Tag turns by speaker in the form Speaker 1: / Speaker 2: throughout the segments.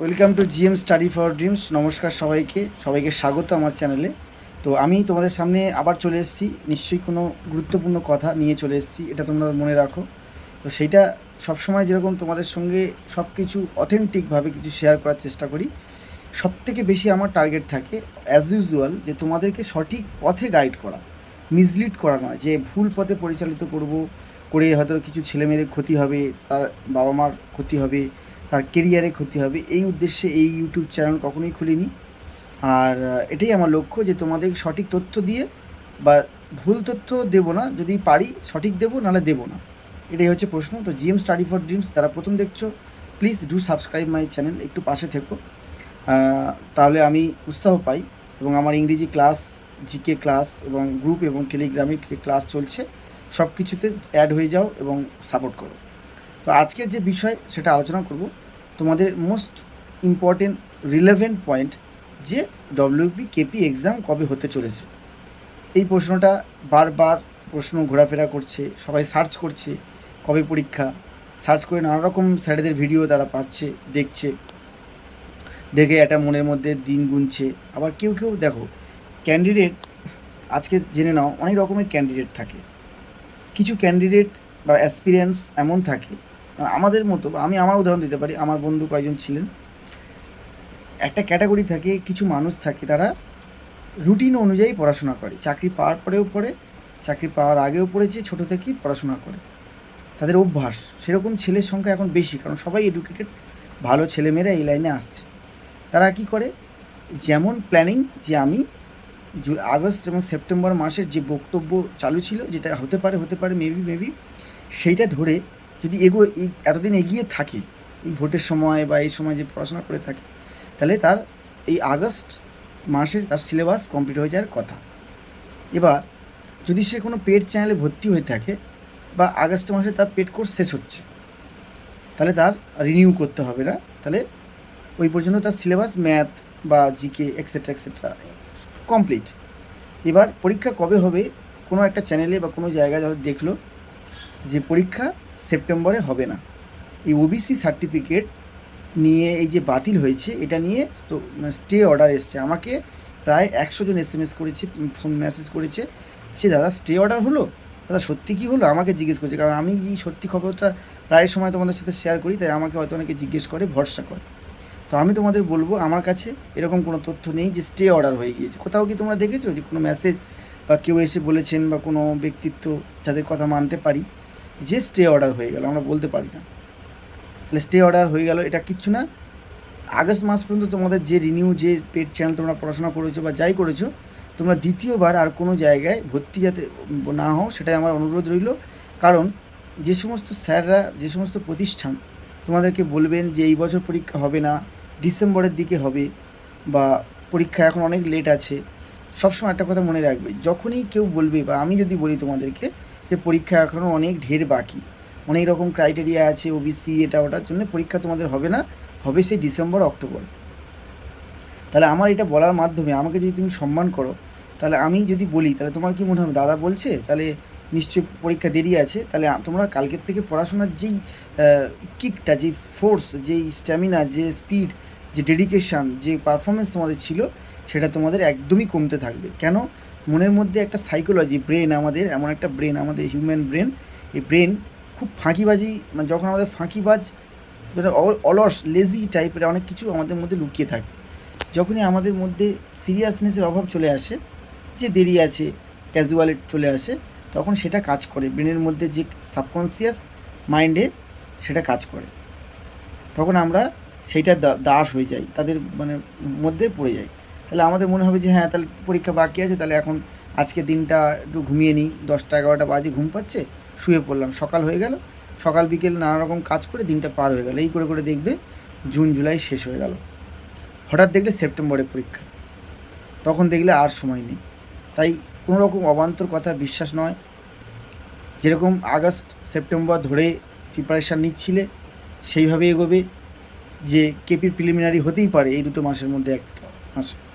Speaker 1: Welcome to GM study for dreams নমস্কার সবাইকে সবাইকে স্বাগত আমার চ্যানেলে। তো আমি তোমাদের সামনে আবার চলে এসেছি। নিশ্চয়ই কোনো গুরুত্বপূর্ণ কথা নিয়ে চলে এসেছি, এটা তোমরা মনে রাখো। তো সেইটা সবসময় যেরকম তোমাদের সঙ্গে সব কিছু অথেন্টিকভাবে কিছু শেয়ার করার চেষ্টা করি সব থেকে বেশি আমার টার্গেট থাকে অ্যাজ ইউজুয়াল যে তোমাদেরকে সঠিক পথে গাইড করা মিসলিড করা নয়, যে ভুল পথে পরিচালিত করব, করে হয়তো কিছু ছেলেমেয়েদের ক্ষতি হবে, তার বাবা মার ক্ষতি হবে তার কেরিয়ারে ক্ষতি হবে। এই উদ্দেশ্যে এই ইউটিউব চ্যানেল কখনোই খুলিনি। আর এটাই আমার লক্ষ্য যে তোমাদের সঠিক তথ্য দিয়ে বা ভুল তথ্য দেবো না। যদি পারি সঠিক দেবো, নাহলে দেবো না। এটাই হচ্ছে প্রশ্ন। তো জিএম স্টাডি ফর ড্রিমস যারা প্রথম দেখছ please do subscribe my channel একটু পাশে থেকো। তাহলে আমি উৎসাহ পাই এবং আমার ইংরেজি ক্লাস জিকে ক্লাস এবং গ্রুপ এবং টেলিগ্রামে ক্লাস চলছে। সব কিছুতে অ্যাড হয়ে যাও এবং সাপোর্ট করো। তো আজকের যে বিষয়, সেটা আলোচনা করব তোমাদের মোস্ট ইম্পর্টেন্ট রিলেভেন্ট পয়েন্ট যে W P K P exam কবে হতে চলেছে। এই প্রশ্নটা বারবার প্রশ্ন ঘোরাফেরা করছে, সবাই সার্চ করছে কবে পরীক্ষা। সার্চ করে নানা রকম স্যারেদের ভিডিও তারা পাচ্ছে, দেখছে। দেখে একটা মনের মধ্যে দিন গুনছে। আবার কেউ কেউ, দেখো ক্যান্ডিডেট আজকে জেনে নাও, অনেক রকমের ক্যান্ডিডেট থাকে। কিছু ক্যান্ডিডেট বা অ্যাসপিরিয়েন্স এমন থাকে আমাদের মতো, আমি আমার উদাহরণ দিতে পারি, আমার বন্ধু কয়েকজন ছিলেন। একটা ক্যাটাগরি থাকে, কিছু মানুষ থাকে, তারা রুটিন অনুযায়ী পড়াশোনা করে। চাকরি পাওয়ার পরেও পড়ে, চাকরি পাওয়ার আগেও পড়েছে, ছোটো থেকেই পড়াশোনা করে। তাদের অভ্যাস, সেরকম ছেলের সংখ্যা এখন বেশি, কারণ সবাই এডুকেটেড ভালো ছেলেমেয়েরা এই লাইনে আসছে। তারা কি করে? যেমন প্ল্যানিং যে আমি আগস্ট এবং সেপ্টেম্বর মাসের যে বক্তব্য চালু ছিল, যেটা হতে পারে হতে পারে মেবি মেবি সেইটা ধরে যদি এগো এই এতদিন এগিয়ে থাকে, এই ভোটের সময় বা এই সময় যে পড়াশোনা করে থাকে, তাহলে তার এই আগস্ট মাসে তার সিলেবাস কমপ্লিট হয়ে যাওয়ার কথা। এবার, যদি সে কোনো পেড চ্যানেলে ভর্তি হয়ে থাকে বা আগস্ট মাসে তার পেড কোর্স শেষ হচ্ছে, তাহলে তার রিনিউ করতে হবে না। তাহলে ওই পর্যন্ত তার সিলেবাস, ম্যাথ বা জিকে এক্সেট্রা এক্সেট্রা কমপ্লিট। এবার পরীক্ষা কবে হবে, কোনো একটা চ্যানেলে বা কোনো জায়গায় যখন দেখল যে পরীক্ষা সেপ্টেম্বরে হবে না। এই ওবিসি সার্টিফিকেট নিয়ে এই যে বাতিল হয়েছে, এটা নিয়ে তো স্টে অর্ডার এসছে। আমাকে প্রায় একশো জন এস এম এস করেছে ফোন মেসেজ করেছে সে দাদা স্টে অর্ডার হলো? দাদা, সত্যি কী হলো? আমাকে জিজ্ঞেস করছে। কারণ আমি এই সত্যি খবরটা প্রায় সময় তোমাদের সাথে শেয়ার করি, তাই আমাকে হয়তো অনেকে জিজ্ঞেস করে, ভরসা করে। তো আমি তোমাদের বলব, আমার কাছে এরকম কোনো তথ্য নেই যে স্টে অর্ডার হয়ে গিয়েছে। কোথাও কি তোমরা দেখেছ যে, কোনো মেসেজ বা কেউ এসে বলেছেন বা কোনো ব্যক্তিত্ব যাদের কথা মানতে পারি? যে স্টে অর্ডার হয়ে গেল, আমরা বলতে পারি না। তাহলে স্টে অর্ডার হয়ে গেল, এটা কিচ্ছু না। আগস্ট মাস পর্যন্ত তোমাদের যে রিনিউ যে পেড চ্যানেল তোমরা পড়াশোনা করেছ বা যাই করেছ, তোমরা দ্বিতীয়বার আর কোনো জায়গায় ভর্তি যাতে না হও, সেটাই আমার অনুরোধ রইল। কারণ যে সমস্ত স্যাররা, যে সমস্ত প্রতিষ্ঠান তোমাদেরকে বলবেন যে এই বছর পরীক্ষা হবে না, ডিসেম্বরের দিকে হবে, বা পরীক্ষা এখন অনেক লেট আছে, সবসময় একটা কথা মনে রাখবে, যখনই কেউ বলবে বা আমি যদি বলি তোমাদেরকে যে পরীক্ষা এখনও অনেক ঢের বাকি। অনেক রকম ক্রাইটেরিয়া আছে ওবিসি এটা ওটার জন্য পরীক্ষা তোমাদের হবে না, হবে সেই ডিসেম্বর, অক্টোবর। তাহলে আমার এটা বলার মাধ্যমে আমাকে যদি তুমি সম্মান করো, তাহলে আমি যদি বলি, তাহলে তোমার কি মনে হবে? দাদা বলছে, তাহলে নিশ্চয়ই পরীক্ষা দেরি আছে, তাহলে তোমরা কালকের থেকে পড়াশোনার যেই কিকটা যেই ফোর্স যেই স্ট্যামিনা যে স্পিড যে ডেডিকেশান যে পারফরমেন্স তোমাদের ছিল, সেটা তোমাদের একদমই কমতে থাকবে। কেন? মনের মধ্যে একটা সাইকোলজি ব্রেন আমাদের, এমন একটা ব্রেন আমাদের হিউম্যান ব্রেন এই ব্রেন খুব ফাঁকিবাজি মানে যখন আমাদের ফাঁকিবাজ, যেটা অল- অলস লেজি টাইপের অনেক কিছু আমাদের মধ্যে লুকিয়ে থাকে। যখনই আমাদের মধ্যে সিরিয়াসনেসের অভাব চলে আসে, যে দেরি আছে ক্যাজুয়াল চলে আসে, তখন সেটা কাজ করে। ব্রেনের মধ্যে যে সাবকনসিয়াস মাইন্ডে সেটা কাজ করে। তখন আমরা সেইটা দাস হয়ে যাই, তাদের মানে মধ্যে পড়ে যাই। তাহলে আমাদের মনে হবে যে হ্যাঁ তাহলে পরীক্ষা বাকি আছে, তাহলে এখন আজকে দিনটা একটু ঘুমিয়ে নিই। দশটা, এগারোটা বাজে ঘুম পাচ্ছে, শুয়ে পড়লাম। সকাল হয়ে গেল। সকাল, বিকেল নানা রকম কাজ করে দিনটা পার হয়ে গেল। এই করে করে দেখবে জুন, জুলাই শেষ হয়ে গেল। হঠাৎ দেখলে সেপ্টেম্বরে পরীক্ষা। তখন দেখলে আর সময় নেই। তাই কোনো রকম অবান্তর কথা, বিশ্বাস নয়। যেরকম আগস্ট, সেপ্টেম্বর ধরে প্রিপারেশান নিচ্ছিলে, সেইভাবে এগোবে যে কেপির প্রিলিমিনারি হতেই পারে এই দুটো মাসের মধ্যে একটা মাস।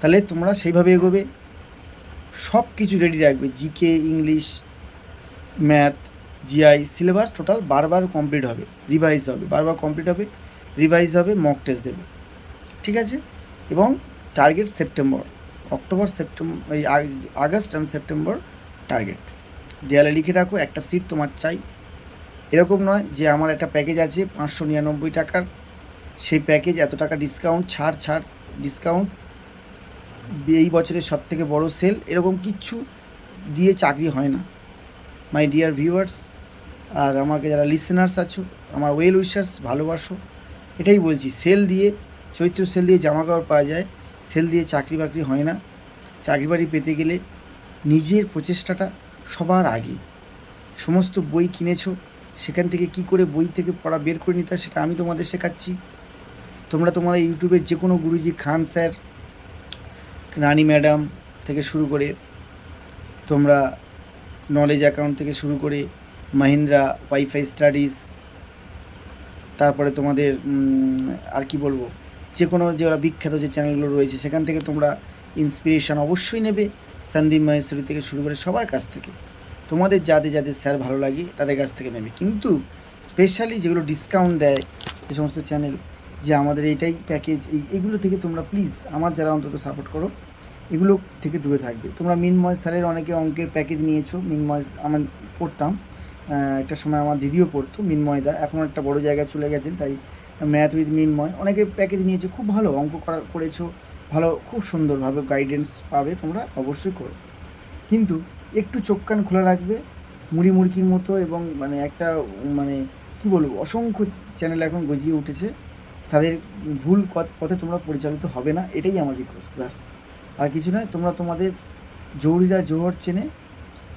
Speaker 1: তাহলে তোমরা সেইভাবে এগোবে। সব কিছু রেডি রাখবে GK English math GI syllabus total বারবার কমপ্লিট হবে। রিভাইজ হবে। বারবার কমপ্লিট হবে। রিভাইজ হবে মক টেস্ট দেবে। ঠিক আছে? এবং টার্গেট সেপ্টেম্বর অক্টোবর সেপ্টেম্বর এই আগ- আগস্ট অ্যান্ড সেপ্টেম্বর টার্গেট দেয়ালে লিখে রাখো, একটা সিট তোমার চাই। এরকম নয় যে আমার একটা প্যাকেজ আছে, পাঁচশো নিরানব্বই টাকার। সেই প্যাকেজ এত টাকা ডিসকাউন্ট ছাড় ছাড় ডিসকাউন্ট এই বছরের সব থেকে বড় সেল, এরকম কিচ্ছু দিয়ে চাকরি হয় না। মাই ডিয়ার ভিউয়ার্স আর আমাকে যারা লিসেনার্স আছো, আমার ওয়েল উইশার্স ভালোবাসো, এটাই বলছি, সেল দিয়ে, চৈত্র সেল দিয়ে জামা কাপড় পাওয়া যায়, সেল দিয়ে চাকরি বাকরি হয় না। চাকরি বাকরি পেতে গেলে নিজের প্রচেষ্টাটা সবার আগে। সমস্ত বই কিনেছো, সেখান থেকে কি করে বই থেকে পড়া বের করে নিতে সেটা আমি তোমাদের শেখাচ্ছি। তোমরা তোমাদের ইউটিউবের যে কোনো গুরুজি খান স্যার রানী ম্যাডাম থেকে শুরু করে তোমরা নলেজ অ্যাকাউন্ট থেকে শুরু করে মাহিন্দ্রা ওয়াইফাই স্টাডিজ তারপরে তোমাদের আর কি বলব যে কোনো যে ওরা বিখ্যাত যে চ্যানেলগুলো রয়েছে, সেখান থেকে তোমরা ইন্সপিরেশন অবশ্যই নেবে সন্দীপ মহেশ্বরী থেকে শুরু করে সবার কাছ থেকে। তোমাদের যাদের যাদের স্যার ভালো লাগে, তাদের কাছ থেকে নেবে। কিন্তু স্পেশালি যেগুলো ডিসকাউন্ট দেয়, যে সমস্ত চ্যানেল যে আমাদের এইটাই প্যাকেজ এই, এগুলো থেকে তোমরা প্লিজ আমার যারা অন্তত সাপোর্ট করো, এগুলো থেকে দূরে থাকবে। তোমরা মিনময় স্যারের অনেকে অঙ্কের প্যাকেজ নিয়েছো, মিনময় আমার পড়তাম একটা সময় আমার দিদিও পড়তো মিনময়দা এখন একটা বড় জায়গায় চলে গেছেন, তাই ম্যাথ উইথ মিনময়। অনেকে প্যাকেজ নিয়েছে, খুব ভালো অঙ্ক করা, করেছ, ভালো, খুব সুন্দরভাবে গাইডেন্স পাবে তোমরা অবশ্যই করো। কিন্তু একটু চোখ কান খোলা রাখবে, মুড়ি মুড়কির মতো এবং মানে একটা মানে কি বলব, অসংখ্য চ্যানেল এখন গজিয়ে উঠেছে। তাদের ভুল পথ- তোমরা পরিচালিত হবে না, এটাই আমার রিকোয়েস্ট ব্যাস। আর কিছু নয়, তোমরা তোমাদের জৌরিরা জোহর চেনে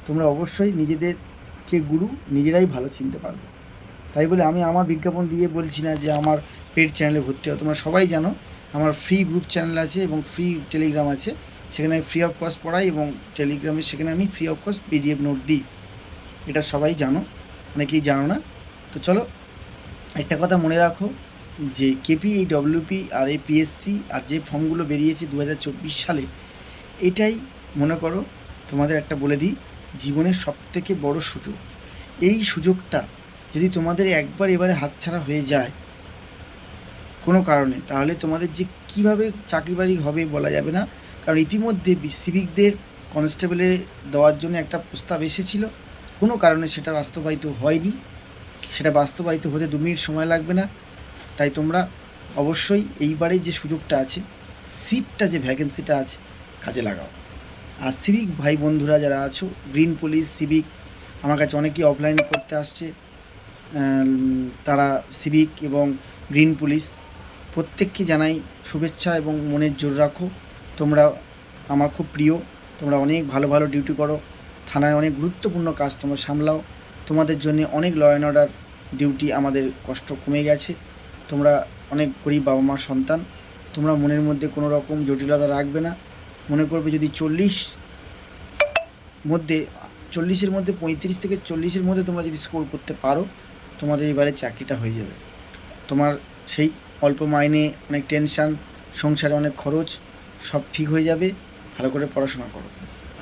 Speaker 1: তোমরা অবশ্যই নিজেদেরকে গুরু, নিজেরাই ভালো চিনতে পারবে। তাই বলে আমি আমার বিজ্ঞাপন দিয়ে বলছি না যে আমার পেড চ্যানেলে ভর্তি হও। তোমরা সবাই জানো, আমার ফ্রি গ্রুপ চ্যানেল আছে এবং ফ্রি টেলিগ্রাম আছে। সেখানে আমি ফ্রি অফ কস্ট পড়াই এবং টেলিগ্রামে সেখানে আমি free of cost PDF note দিই। এটা সবাই জানো, অনেকেই জানো না। তো চলো, একটা কথা মনে রাখো যে কেপি এই ডব্লিউপি আর এই পিএসসি আর যে ফর্মগুলো বেরিয়েছে দু হাজার চব্বিশ সালে, এটাই মনে করো তোমাদের একটা বলে দিই, জীবনের সবথেকে বড় সুযোগ। এই সুযোগটা যদি তোমাদের একবার এবারে হাতছাড়া হয়ে যায় কোনো কারণে, তাহলে তোমাদের যে কীভাবে চাকরি বাড়ি হবে বলা যাবে না। কারণ ইতিমধ্যে সিভিকদের কনস্টেবলে দেওয়ার জন্য একটা প্রস্তাব এসেছিল। কোনো কারণে সেটা বাস্তবায়িত হয়নি। সেটা বাস্তবায়িত হতে দু মিনিট সময় লাগবে না। তাই তোমরা অবশ্যই এইবারে যে সুযোগটা আছে, সিটটা যে ভ্যাকেন্সিটা আছে, কাজে লাগাও। আর সিভিক ভাই বন্ধুরা যারা আছো গ্রিন পুলিশ সিভিক আমার কাছে অনেকেই অফলাইনে করতে আসছে তারা সিভিক এবং গ্রিন পুলিশ প্রত্যেককে জানাই শুভেচ্ছা এবং মনের জোর রাখো। তোমরা আমার খুব প্রিয়, তোমরা অনেক ভালো ভালো ডিউটি করো, থানায় অনেক গুরুত্বপূর্ণ কাজ তোমরা সামলাও। তোমাদের জন্য অনেক ল অ্যান্ড অর্ডার ডিউটি আমাদের কষ্ট কমে গেছে। তোমরা অনেক গরিব বাবা মার সন্তান, তোমরা মনের মধ্যে কোনো রকম জটিলতা রাখবে না। মনে করবে যদি চল্লিশ মধ্যে, চল্লিশের মধ্যে পঁয়ত্রিশ থেকে চল্লিশের মধ্যে তোমরা যদি স্কোর করতে পারো, তোমাদের এবারে চাকরিটা হয়ে যাবে। তোমার সেই অল্প মাইনে, অনেক টেনশান সংসারে অনেক খরচ, সব ঠিক হয়ে যাবে। ভালো করে পড়াশোনা করো।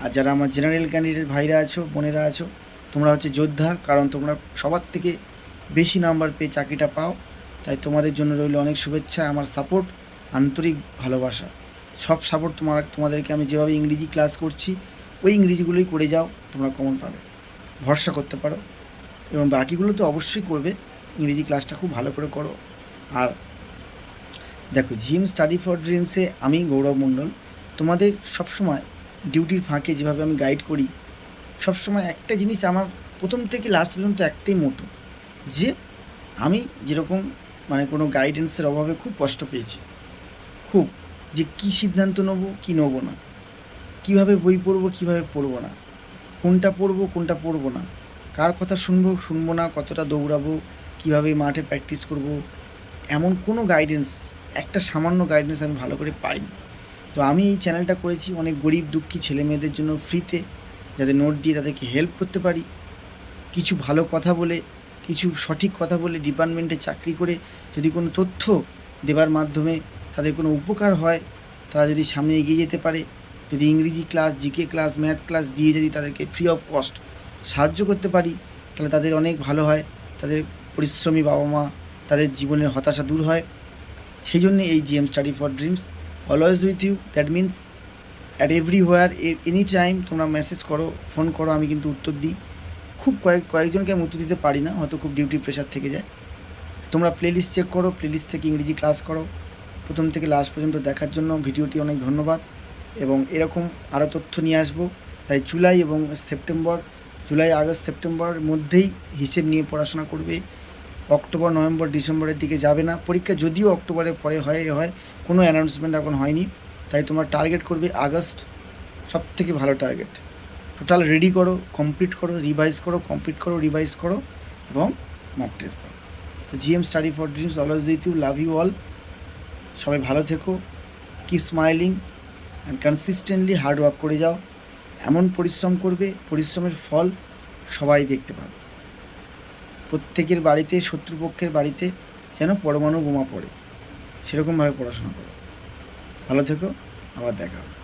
Speaker 1: আর যারা আমার জেনারেল ক্যান্ডিডেট ভাইরা আছো, বোনেরা আছো, তোমরা হচ্ছে যোদ্ধা, কারণ তোমরা সবার থেকে বেশি নাম্বার পেয়ে চাকরিটা পাও। তাই তোমাদের জন্য রইল অনেক শুভেচ্ছা, আমার সাপোর্ট আন্তরিক ভালোবাসা। সব সাপোর্ট তোমার তোমাদেরকে আমি যেভাবে ইংরেজি ক্লাস করছি, ওই ইংরেজিগুলোই করে যাও, তোমরা কমন পাবে। ভরসা করতে পারো। এবং বাকিগুলো তো অবশ্যই করবে। ইংরেজি ক্লাসটা খুব ভালো করে করো। আর দেখো জিম স্টাডি ফর ড্রিমসে আমি গৌরব মণ্ডল। তোমাদের সবসময় ডিউটির ফাঁকে যেভাবে আমি গাইড করি, সবসময় একটা জিনিস আমার প্রথম থেকে লাস্ট পর্যন্ত একটাই মোটো যে আমি যেরকম মানে কোনো গাইডেন্সের অভাবে খুব কষ্ট পেয়েছি। খুব। যে কী সিদ্ধান্ত নেব, কী নেব না? কীভাবে বই পড়ব, কীভাবে পড়ব না? কোনটা পড়ব কোনটা পড়ব না? কার কথা শুনব শুনব না? কতটা দৌড়াবো? কীভাবে মাঠে প্র্যাকটিস করব? এমন কোনো গাইডেন্স একটা সামান্য গাইডেন্স আমি ভালো করে পাইনি। তো আমি এই চ্যানেলটা করেছি অনেক গরিব, দুঃখী ছেলে মেয়েদের জন্য ফ্রিতে যাতে নোট দিয়ে তাদেরকে হেল্প করতে পারি। কিছু ভালো কথা বলে কিছু সঠিক কথা বলে ডিপার্টমেন্টে চাকরি করে যদি কোনো তথ্য দেবার মাধ্যমে তাদের কোনো উপকার হয়, তারা যদি সামনে এগিয়ে যেতে পারে, যদি ইংরেজি class GK class math class দিয়ে যদি তাদেরকে ফ্রি অফ কস্ট সাহায্য করতে পারি, তাহলে তাদের অনেক ভালো হয়, তাদের পরিশ্রমী বাবা মা তাদের জীবনের হতাশা দূর হয়। সেই জন্য এই GM study for dreams always with you that means at everywhere any time তোমরা মেসেজ করো ফোন করো, আমি কিন্তু উত্তর দিই। খুব কয়েক, কয়েকজনকে আমি উত্তর দিতে পারি না, হয়তো খুব ডিউটি প্রেশার থেকে যায়। তোমরা প্লেলিস্ট চেক করো প্লেলিস্ট থেকে ইংরেজি ক্লাস করো। প্রথম থেকে লাস্ট পর্যন্ত দেখার জন্য ভিডিওটি অনেক ধন্যবাদ। এবং এরকম আরও তথ্য নিয়ে আসব। তাই জুলাই এবং সেপ্টেম্বর, জুলাই, আগস্ট সেপ্টেম্বরের মধ্যেই হিসেব নিয়ে পড়াশোনা করবে। অক্টোবর, নভেম্বর, ডিসেম্বরের দিকে যাবে না। পরীক্ষা যদিও অক্টোবরের পরে হয়, এ হয়, কোনো অ্যানাউন্সমেন্ট এখন হয়নি। তাই তোমরা টার্গেট করবে আগস্ট সব থেকে ভালো টার্গেট টোটাল রেডি করো, কমপ্লিট করো, রিভাইজ করো, কমপ্লিট করো, রিভাইজ করো এবং মক টেস্ট দাও। তো GM study for dreams always with you love you all সবাই ভালো থেকো keep smiling and consistently hard work করে যাও। এমন পরিশ্রম করবে, পরিশ্রমের ফল সবাই দেখতে পাবে। প্রত্যেকের বাড়িতে, শত্রুপক্ষের বাড়িতে যেন পরমাণু বোমা পড়ে। সেরকমভাবে পড়াশোনা করো। ভালো থেকো, আবার দেখা হবে।